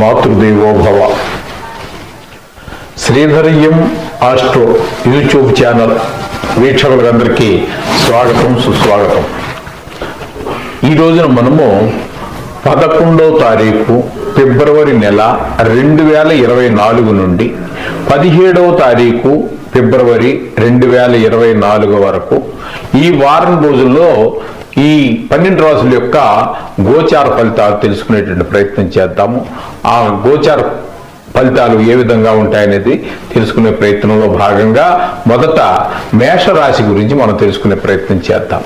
మాతృదేవోభవ. శ్రీధర్యం astro YouTube channel వీక్షకులందరికీ స్వాగతం సుస్వాగతం. ఈ రోజున మనము పదకొండవ తారీఖు ఫిబ్రవరి నెల రెండు వేల ఇరవై నాలుగు నుండి పదిహేడవ తారీఖు ఫిబ్రవరి రెండు వేల ఇరవై నాలుగు వరకు ఈ వారం రోజుల్లో ఈ పన్నెండు రాసుల యొక్క గోచార ఫలితాలు తెలుసుకునేటువంటి ప్రయత్నం చేద్దాము. ఆ గోచార ఫలితాలు ఏ విధంగా ఉంటాయనేది తెలుసుకునే ప్రయత్నంలో భాగంగా మొదట మేషరాశి గురించి మనం తెలుసుకునే ప్రయత్నం చేద్దాం.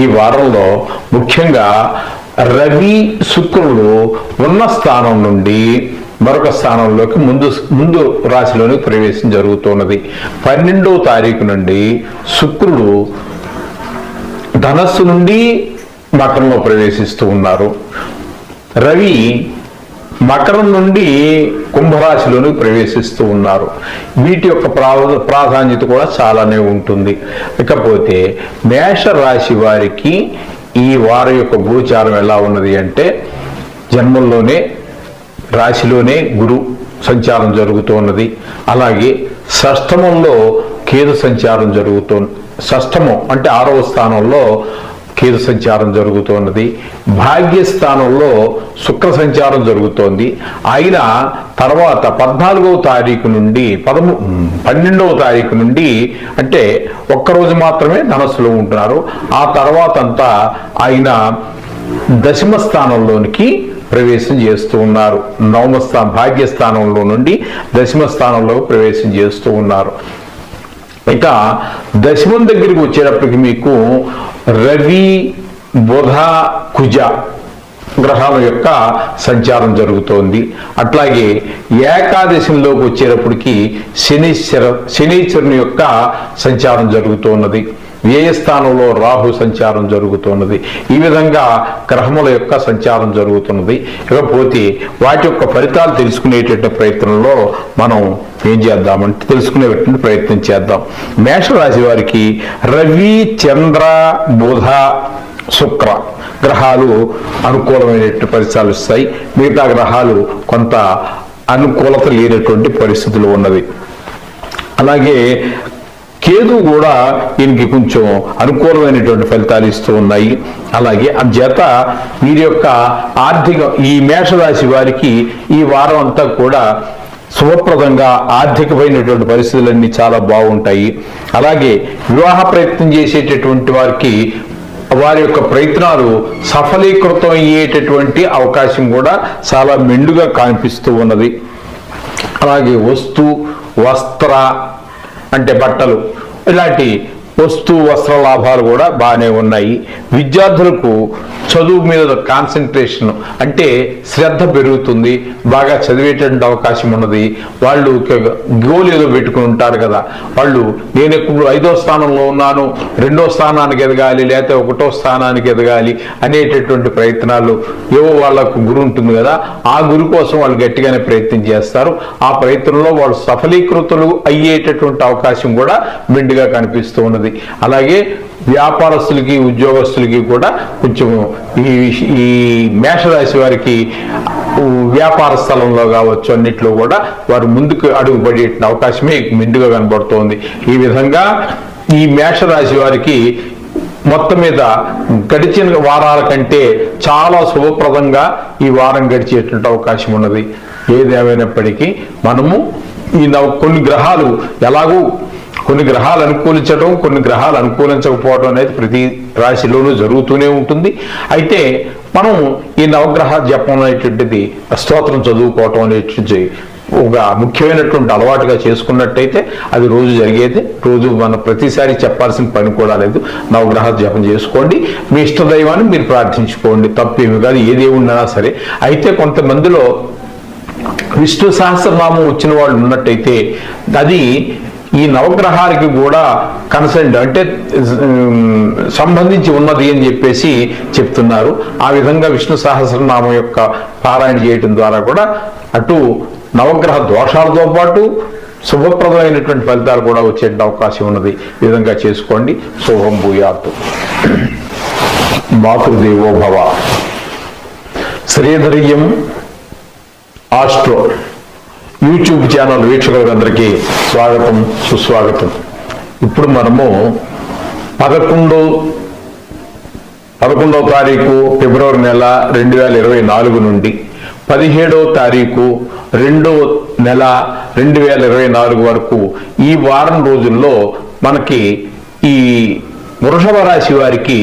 ఈ వారంలో ముఖ్యంగా రవి శుక్రుడు ఉన్న స్థానం నుండి మరొక స్థానంలోకి ముందు ముందు రాశిలోనికి ప్రవేశం జరుగుతున్నది. పన్నెండవ తారీఖు నుండి శుక్రుడు ధనస్సు నుండి మకరంలో ప్రవేశిస్తూ ఉన్నారు. రవి మకరం నుండి కుంభరాశిలోకి ప్రవేశిస్తూ ఉన్నారు. వీటి యొక్క ప్రా ప్రాధాన్యత కూడా చాలానే ఉంటుంది. ఇకపోతే మేష రాశి వారికి ఈ వారం యొక్క గోచారం ఎలా ఉన్నది అంటే జన్మంలోనే రాశిలోనే గురు సంచారం జరుగుతూ ఉన్నది. అలాగే షష్టమంలో కేతు సంచారం జరుగుతుంది షష్టము అంటే ఆరవ స్థానంలో కేతు సంచారం జరుగుతున్నది భాగ్యస్థానంలో శుక్ర సంచారం జరుగుతోంది. ఆయన తర్వాత పద్నాలుగవ తారీఖు నుండి పదమూ పన్నెండవ తారీఖు నుండి అంటే ఒక్కరోజు మాత్రమే ధనస్సులో ఉంటున్నారు. ఆ తర్వాత అంతా ఆయన దశమ స్థానంలోనికి ప్రవేశం చేస్తూ ఉన్నారు. నవమస్థా భాగ్యస్థానంలో నుండి దశమ స్థానంలో ప్రవేశం చేస్తూ ఉన్నారు. ఇక దశమం దగ్గరికి వచ్చేటప్పటికి మీకు రవి బుధ కుజ గ్రహాల యొక్క సంచారం జరుగుతోంది. అట్లాగే ఏకాదశంలోకి వచ్చేటప్పటికి శనీశ్వర శనీశ్వరుని యొక్క సంచారం జరుగుతున్నది. వ్యయ స్థానంలో రాహు సంచారం జరుగుతున్నది. ఈ విధంగా గ్రహముల యొక్క సంచారం జరుగుతున్నది. ఇకపోతే వాటి యొక్క ఫలితాలు తెలుసుకునేటువంటి ప్రయత్నంలో మనం ఏం చేద్దామంటే తెలుసుకునేటువంటి ప్రయత్నం చేద్దాం. మేషరాశి వారికి రవి చంద్ర బుధ శుక్ర గ్రహాలు అనుకూలమైనటువంటి ఫలితాలు ఇస్తాయి. మిగతా గ్రహాలు కొంత అనుకూలత లేనటువంటి పరిస్థితులు ఉన్నది అలాగే కేతు కూడా ఈయనకి కొంచెం అనుకూలమైనటువంటి ఫలితాలు ఇస్తూ ఉన్నాయి. అలాగే అందుచేత వీరి యొక్క ఆర్థిక ఈ మేషరాశి వారికి ఈ వారం అంతా కూడా శుభప్రదంగా ఆర్థికమైనటువంటి పరిస్థితులన్నీ చాలా బాగుంటాయి. అలాగే వివాహ ప్రయత్నం చేసేటటువంటి వారికి వారి యొక్క ప్రయత్నాలు సఫలీకృతం అయ్యేటటువంటి అవకాశం కూడా చాలా మెండుగా కనిపిస్తూ ఉన్నది. అలాగే వస్తు వస్త్ర అంటే బట్టలు. ఇలాంటి వస్తు వస్త్ర లాభాలు కూడా బాగానే ఉన్నాయి. విద్యార్థులకు చదువు మీద కాన్సన్ట్రేషన్ అంటే శ్రద్ధ పెరుగుతుంది. బాగా చదివేటువంటి అవకాశం ఉన్నది. వాళ్ళు గోల్ ఏదో పెట్టుకుని ఉంటారు కదా. వాళ్ళు నేను ఎప్పుడు ఐదో స్థానంలో ఉన్నాను రెండో స్థానానికి ఎదగాలి లేకపోతే ఒకటో స్థానానికి ఎదగాలి అనేటటువంటి ప్రయత్నాలు ఏవో వాళ్ళకు గురు ఉంటుంది కదా. ఆ గురు కోసం వాళ్ళు గట్టిగానే ప్రయత్నం చేస్తారు. ఆ ప్రయత్నంలో వాళ్ళు సఫలీకృతులు అయ్యేటటువంటి అవకాశం కూడా మెండుగా కనిపిస్తూ ఉన్నది. అలాగే వ్యాపారస్తులకి ఉద్యోగస్తులకి కూడా కొంచెం ఈ ఈ మేషరాశి వారికి వ్యాపార స్థలంలో కావచ్చు అన్నిట్లో కూడా వారు ముందుకు అడుగుపడే అవకాశమే మెండుగా కనబడుతోంది. ఈ విధంగా ఈ మేషరాశి వారికి మొత్తం మీద గడిచిన వారాల కంటే చాలా శుభప్రదంగా ఈ వారం గడిచేటువంటి అవకాశం ఉన్నది. ఏదేమైనప్పటికీ మనము ఈ నవ కొన్ని గ్రహాలు ఎలాగూ కొన్ని గ్రహాలు అనుకూలించడం కొన్ని గ్రహాలు అనుకూలించకపోవడం అనేది ప్రతి రాశిలోనూ జరుగుతూనే ఉంటుంది. అయితే మనం ఈ నవగ్రహ జపం అనేటువంటిది స్తోత్రం చదువుకోవటం అనేటువంటి ఒక ముఖ్యమైనటువంటి అలవాటుగా చేసుకున్నట్టయితే అది రోజు జరిగేది. రోజు మన ప్రతిసారి చెప్పాల్సిన పని కూడా లేదు. నవగ్రహ జపం చేసుకోండి. మీ ఇష్టదైవాన్ని మీరు ప్రార్థించుకోండి. తప్పేమి కాదు ఏ దేవుడినా సరే. అయితే కొంతమందిలో విష్ణు సహస్రనామం వచ్చిన వాళ్ళు ఉన్నట్టయితే అది ఈ నవగ్రహానికి కూడా కన్సెంట్ అంటే సంబంధించి ఉన్నది అని చెప్పేసి చెప్తున్నారు. ఆ విధంగా విష్ణు సహస్రనామం యొక్క పారాయణ చేయటం ద్వారా కూడా అటు నవగ్రహ దోషాలతో పాటు శుభప్రదమైనటువంటి ఫలితాలు కూడా వచ్చే అవకాశం ఉన్నది. ఈ విధంగా చేసుకోండి. శుభం భూయాత్. మాతృదేవో భవ. శ్రీధర్యం ఆస్ట్రో యూట్యూబ్ ఛానల్ వీక్షకులందరికీ స్వాగతం సుస్వాగతం. ఇప్పుడు మనము పదకొండు పదకొండవ తారీఖు ఫిబ్రవరి నెల రెండు వేల ఇరవై నాలుగు నుండి పదిహేడవ తారీఖు రెండవ నెల రెండు వేల ఇరవై నాలుగు వరకు ఈ వారం రోజుల్లో మనకి ఈ వృషభ రాశి వారికి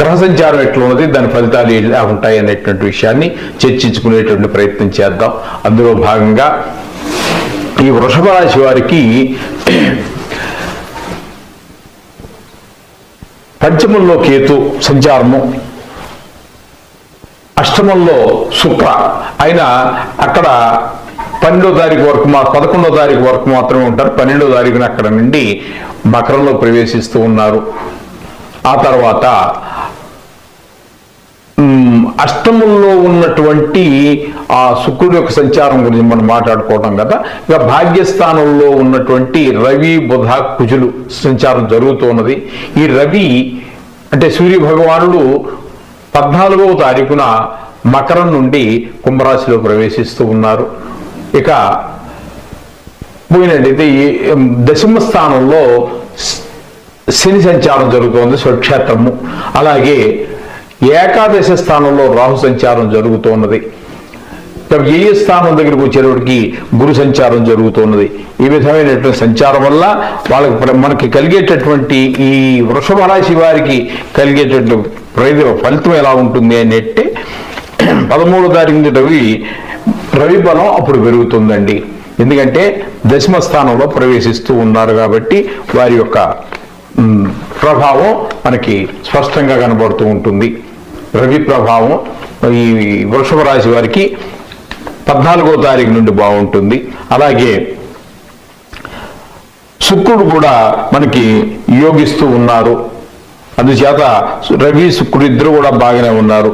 గ్రహ సంచారం ఎట్లా ఉన్నది దాని ఫలితాలు ఎలా ఉంటాయి అనేటువంటి విషయాన్ని చర్చించుకునేటువంటి ప్రయత్నం చేద్దాం. అందులో భాగంగా ఈ వృషభ రాశి వారికి పంచమంలో కేతు సంచారము అష్టమంలో శుక్ర. ఆయన అక్కడ పన్నెండో తారీఖు వరకు మా పదకొండో తారీఖు వరకు మాత్రమే ఉంటారు. పన్నెండో తారీఖున అక్కడ నుండి మకరంలో ప్రవేశిస్తూ ఉన్నారు. ఆ తర్వాత అష్టముల్లో ఉన్నటువంటి ఆ శుక్రుడి యొక్క సంచారం గురించి మనం మాట్లాడుకోవడం కదా. ఇక భాగ్యస్థానంలో ఉన్నటువంటి రవి బుధ కుజులు సంచారం జరుగుతూ ఉన్నది. ఈ రవి అంటే సూర్య భగవానుడు పద్నాలుగవ తారీఖున మకరం నుండి కుంభరాశిలో ప్రవేశిస్తూ ఉన్నారు. ఇక పోయినట్టయితే ఈ దశమ స్థానంలో శని సంచారం జరుగుతోంది స్వక్షేత్రము అలాగే ఏకాదశ స్థానంలో రాహు సంచారం జరుగుతున్నది. ఇక వ్యయ స్థానం దగ్గరకు వచ్చేటప్పటికి గురు సంచారం జరుగుతున్నది. ఈ విధమైనటువంటి సంచారం వల్ల వాళ్ళకి మనకి కలిగేటటువంటి ఈ వృషభ రాశి వారికి కలిగేటటువంటి ప్రయోజన ఫలితం ఎలా ఉంటుంది అని అంటే పదమూడో తారీఖు నుంచి రవి రవి బలం అప్పుడు పెరుగుతుందండి. ఎందుకంటే దశమ స్థానంలో ప్రవేశిస్తూ ఉన్నారు కాబట్టి వారి యొక్క ప్రభావం మనకి స్పష్టంగా కనబడుతూ ఉంటుంది. రవి ప్రభావం ఈ వృషభ రాశి వారికి పద్నాలుగో తారీఖు నుండి బాగుంటుంది. అలాగే శుక్రుడు కూడా మనకి యోగిస్తూ ఉన్నారు. అందుచేత రవి శుక్రుడు ఇద్దరు కూడా బాగానే ఉన్నారు.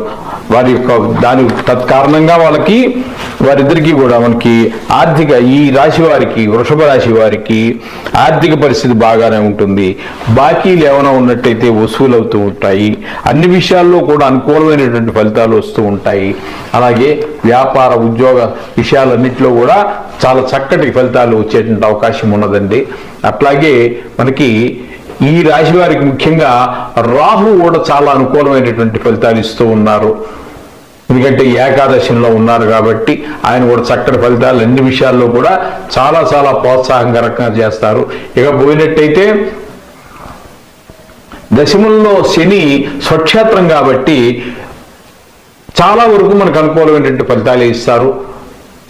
వారి యొక్క దాని తత్కారణంగా వాళ్ళకి వారిద్దరికీ కూడా మనకి ఆర్థిక ఈ రాశి వారికి వృషభ రాశి వారికి ఆర్థిక పరిస్థితి బాగానే ఉంటుంది. బాకీలు ఏమైనా ఉన్నట్టయితే వసూలు అవుతూ ఉంటాయి. అన్ని విషయాల్లో కూడా అనుకూలమైనటువంటి ఫలితాలు వస్తూ ఉంటాయి. అలాగే వ్యాపార ఉద్యోగ విషయాలన్నింటిలో కూడా చాలా చక్కటి ఫలితాలు వచ్చేటువంటి అవకాశం ఉన్నదండి. అట్లాగే మనకి ఈ రాశి వారికి ముఖ్యంగా రాహు కూడా చాలా అనుకూలమైనటువంటి ఫలితాలు ఇస్తూ ఉన్నారు. ఎందుకంటే ఏకాదశిలో ఉన్నారు కాబట్టి ఆయన కూడా చక్కటి ఫలితాలు అన్ని విషయాల్లో కూడా చాలా చాలా ప్రోత్సాహకరంగా చేస్తారు. ఇక పోయినట్టయితే దశమంలో శని స్వక్షేత్రం కాబట్టి చాలా వరకు మనకు అనుకూలమైనటువంటి ఫలితాలు ఇస్తారు.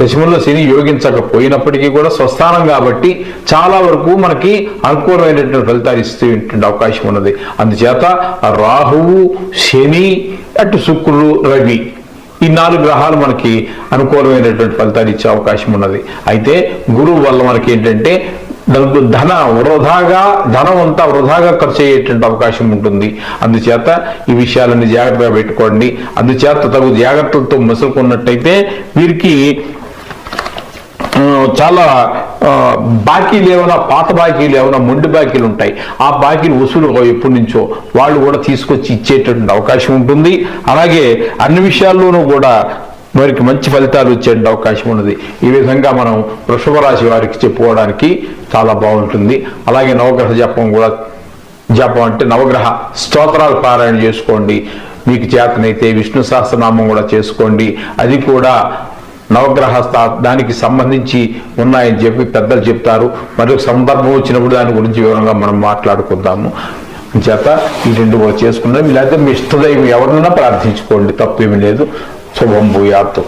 దశమంలో శని యోగించకపోయినప్పటికీ కూడా స్వస్థానం కాబట్టి చాలా వరకు మనకి అనుకూలమైనటువంటి ఫలితాలు ఇస్తేటువంటి అవకాశం ఉన్నది. అందుచేత రాహువు శని అటు శుక్రుడు రవి ఈ నాలుగు గ్రహాలు మనకి అనుకూలమైనటువంటి ఫలితాలు ఇచ్చే అవకాశం ఉన్నది. అయితే గురువు వల్ల మనకి ఏంటంటే దానికి ధన వృధాగా ధనం అంతా వృధాగా ఖర్చు అయ్యేటువంటి అవకాశం ఉంటుంది. అందుచేత ఈ విషయాలన్నీ జాగ్రత్తగా పెట్టుకోండి. అందుచేత తగు జాగ్రత్తలతో మసులుకున్నట్టయితే వీరికి చాలా బాకీలు ఏమైనా పాత బాకీలు ఏమైనా మొండి బాకీలు ఉంటాయి ఆ బాకీలు వసూలు ఎప్పటి నుంచో. వాళ్ళు కూడా తీసుకొచ్చి ఇచ్చేటటువంటి అవకాశం ఉంటుంది. అలాగే అన్ని విషయాల్లోనూ కూడా వారికి మంచి ఫలితాలు వచ్చేటువంటి అవకాశం ఉన్నది. ఈ విధంగా మనం వృషభ రాశి వారికి చెప్పుకోవడానికి చాలా బాగుంటుంది. అలాగే నవగ్రహ జపం కూడా జపం అంటే నవగ్రహ స్తోత్రాలు పారాయణ చేసుకోండి. మీకు చేతనైతే విష్ణు సహస్రనామం కూడా చేసుకోండి. అది కూడా నవగ్రహ దానికి సంబంధించి ఉన్నాయని చెప్పి పెద్దలు చెప్తారు. మరియు సందర్భం వచ్చినప్పుడు దాని గురించి వివరంగా మనం మాట్లాడుకుందాము. చేత ఈ రెండు కూడా చేసుకున్నాం లేకపోతే మీ ఇష్టదైవం ఎవరినైనా ప్రార్థించుకోండి. తప్పేమీ లేదు. శుభం భూయాత్తు.